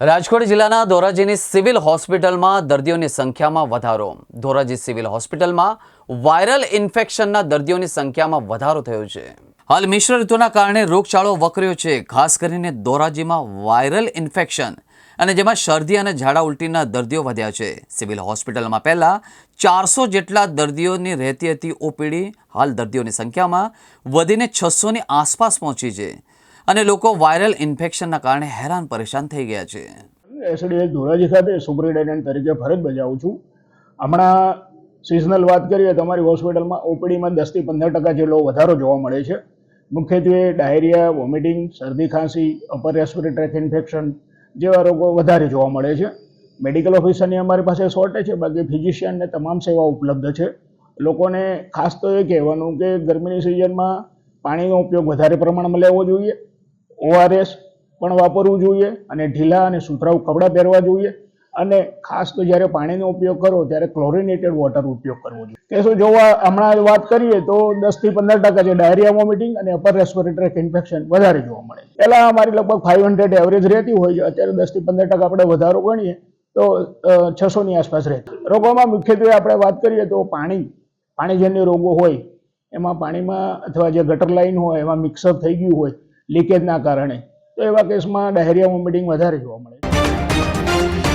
રાજકોટ જિલ્લાના ધોરાજીની સિવિલ હોસ્પિટલમાં દર્દીઓની સંખ્યામાં વધારો. ધોરાજી સિવિલ હોસ્પિટલમાં વાયરલ ઇન્ફેક્શનના દર્દીઓની સંખ્યામાં વધારો થયો છે. હાલ મિશ્ર ઋતુના કારણે રોગચાળો વકર્યો છે. ખાસ કરીને ધોરાજીમાં વાયરલ ઇન્ફેક્શન અને જેમાં શરદી અને ઝાડા ઉલટીના દર્દીઓ વધ્યા છે. સિવિલ હોસ્પિટલમાં પહેલાં ચારસો જેટલા દર્દીઓની રહેતી હતી ઓપીડી. હાલ દર્દીઓની સંખ્યામાં વધીને છસોની આસપાસ પહોંચી છે. અને લોકો વાયરલ ઇન્ફેક્શનના કારણે હેરાન પરેશાન થઈ ગયા છે. એસડીએસ ધોરાજી ખાતે સુપરિન્ટેન્ડન્ટ તરીકે ફરજ બજાવું છું. હમણાં સિઝનલ વાત કરીએ તો અમારી હોસ્પિટલમાં ઓપીડીમાં દસથી પંદર ટકા જેટલો વધારો જોવા મળે છે. મુખ્યત્વે ડાયરિયા, વોમિટિંગ, શરદી ખાંસી, અપર રેસ્પિરેટરી ટ્રેક ઇન્ફેક્શન જેવા રોગો વધારે જોવા મળે છે. મેડિકલ ઓફિસરની અમારી પાસે શોર્ટેજ છે, બાકી ફિઝિશિયનને તમામ સેવાઓ ઉપલબ્ધ છે. લોકોને ખાસ તો એ કહેવાનું કે ગરમીની સિઝનમાં પાણીનો ઉપયોગ વધારે પ્રમાણમાં લેવો જોઈએ. ઓઆરએસ પણ વાપરવું જોઈએ અને ઢીલા અને સુથરાઉ કપડાં પહેરવા જોઈએ. અને ખાસ તો જ્યારે પાણીનો ઉપયોગ કરો ત્યારે ક્લોરિનેટેડ વોટર ઉપયોગ કરવો જોઈએ. કેસો જોવા હમણાં વાત કરીએ તો દસથી પંદર ટકા છે ડાયરિયા વોમિટિંગ અને અપર રેસ્પિરેટરી ઇન્ફેક્શન વધારે જોવા મળે પહેલાં અમારી લગભગ ફાઇવ હંડ્રેડ એવરેજ રહેતી હોય છે. અત્યારે દસથી પંદર ટકા આપણે વધારો ગણીએ તો છસોની આસપાસ રહેતી રોગોમાં મુખ્યત્વે આપણે વાત કરીએ તો પાણી, પાણીજન્ય રોગો હોય. એમાં પાણીમાં અથવા જે ગટર લાઈન હોય, એમાં મિક્સઅપ થઈ ગયું હોય લીકેજના કારણે. તો એવા કેસમાં ડાયરિયા વોમિટિંગ વધારે જોવા મળે છે.